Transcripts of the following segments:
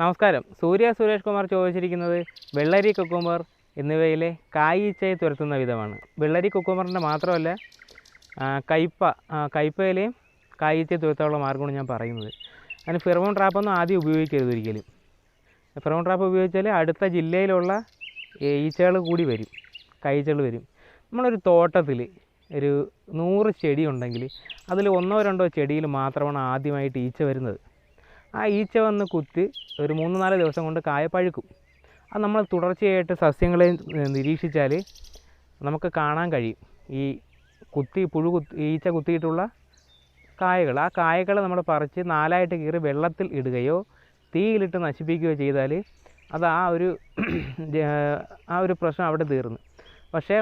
നമസ്കാരം. സൂര്യ സുരേഷ് കുമാർ ചോദിച്ചിരിക്കുന്നത് വെള്ളരി കുക്കുമ്പർ എന്നിവയിലെ കായീച്ചയെ തുരത്തുന്ന വിധമാണ്. വെള്ളരി കുക്കുമ്പറിന്റെ മാത്രമല്ല കയ്പ കയ്പയിലെയും കായീച്ചയെ തുരത്താനുള്ള മാർഗമാണ് ഞാൻ പറയുന്നത്. അതിന് ഫിറോൺ ട്രാപ്പൊന്നും ആദ്യം ഉപയോഗിക്കരുത് ഒരിക്കലും. ഫിറോൺ ട്രാപ്പ് ഉപയോഗിച്ചാൽ അടുത്ത ജില്ലയിലുള്ള ഈച്ചകൾ കൂടി വരും. കൈച്ചകൾ വരും. നമ്മളൊരു തോട്ടത്തിൽ ഒരു നൂറ് ചെടി ഉണ്ടെങ്കിൽ അതിൽ ഒന്നോ രണ്ടോ ചെടിയിൽ മാത്രമാണ് ആദ്യമായിട്ട് ഈച്ച വരുന്നത്. ആ ഈച്ച വന്ന് കുത്തി ഒരു മൂന്ന് നാല് ദിവസം കൊണ്ട് കായ പഴുക്കും. അത് നമ്മൾ തുടർച്ചയായിട്ട് സസ്യങ്ങളെ നിരീക്ഷിച്ചാൽ നമുക്ക് കാണാൻ കഴിയും. ഈ കുത്തി പുഴു കുത്തി ഈച്ച കുത്തിയിട്ടുള്ള കായകൾ. ആ കായകൾ നമ്മൾ പറിച്ച് നാലായിട്ട് കീറി വെള്ളത്തിൽ ഇടുകയോ തീയിലിട്ട് നശിപ്പിക്കുകയോ ചെയ്താൽ അത് ആ ഒരു ആ ഒരു പ്രശ്നം അവിടെ തീർന്നു. പക്ഷേ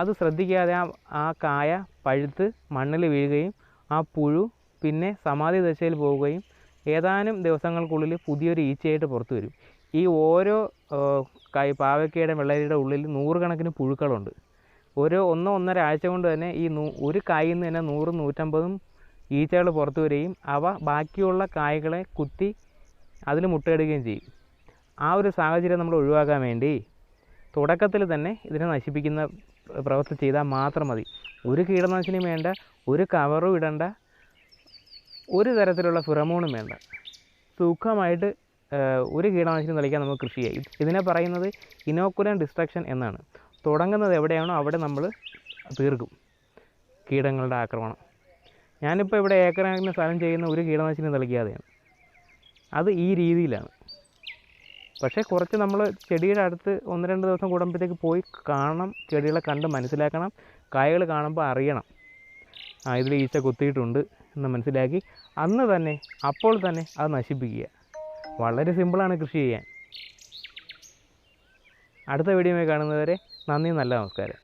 അത് ശ്രദ്ധിക്കാതെ ആ ആ കായ പഴുത്ത് മണ്ണിൽ വീഴുകയും ആ പുഴു പിന്നെ സമാധി ദശയിൽ പോവുകയും ഏതാനും ദിവസങ്ങൾക്കുള്ളിൽ പുതിയൊരു ഈച്ചയായിട്ട് പുറത്തു വരും. ഈ ഓരോ കൈ പാവയ്ക്കയുടെ വെള്ളരിയുടെ ഉള്ളിൽ നൂറുകണക്കിന് പുഴുക്കളുണ്ട്. ഓരോ ഒന്നോ ഒന്നര ആഴ്ച കൊണ്ട് തന്നെ ഈ നൂ ഒരു കായിൽ നിന്ന് തന്നെ നൂറും നൂറ്റമ്പതും ഈച്ചകൾ പുറത്തു വരികയും അവ ബാക്കിയുള്ള കായ്കളെ കുത്തി അതിൽ മുട്ടയിടുകയും ചെയ്യും. ആ ഒരു സാഹചര്യം നമ്മൾ ഒഴിവാക്കാൻ വേണ്ടി തുടക്കത്തിൽ തന്നെ ഇതിനെ നശിപ്പിക്കുന്ന പ്രവൃത്തി ചെയ്താൽ മാത്രം മതി. ഒരു കീടനാശിനി വേണ്ട ഒരു കവറും ഇടണ്ട ഒരു തരത്തിലുള്ള ഫിറമോണും വേണ്ട. സുഖമായിട്ട് ഒരു കീടനാശിനി തളിക്കാൻ നമുക്ക് കൃഷി ചെയ്യും. ഇതിനെ പറയുന്നത് ഇനോക്കുലം ഡിസ്ട്രക്ഷൻ എന്നാണ്. തുടങ്ങുന്നത് എവിടെയാണോ അവിടെ നമ്മൾ തീർക്കും. കീടങ്ങളുടെ ആക്രമണം. ഞാനിപ്പോൾ ഇവിടെ ഏക്കറാക്കിന് സ്ഥലം ചെയ്യുന്ന ഒരു കീടനാശിനി തളിക്കാതെയാണ് അത് ഈ രീതിയിലാണ്. പക്ഷേ കുറച്ച് നമ്മൾ ചെടിയുടെ അടുത്ത് ഒന്ന് രണ്ട് ദിവസം കൂടുമ്പോഴത്തേക്ക് പോയി കാണണം ചെടികളെ കണ്ട് മനസ്സിലാക്കണം കായകൾ കാണുമ്പോൾ അറിയണം. ആ ഇതിൽ ഈച്ച കുത്തിയിട്ടുണ്ട്. എന്ന് മനസ്സിലാക്കി അന്ന് തന്നെ അപ്പോൾ തന്നെ അത് നശിപ്പിക്കുക. വളരെ സിമ്പിളാണ് കൃഷി ചെയ്യാൻ. അടുത്ത വീഡിയോയിൽ കാണുന്നവരെ നന്ദി നല്ല നമസ്കാരം.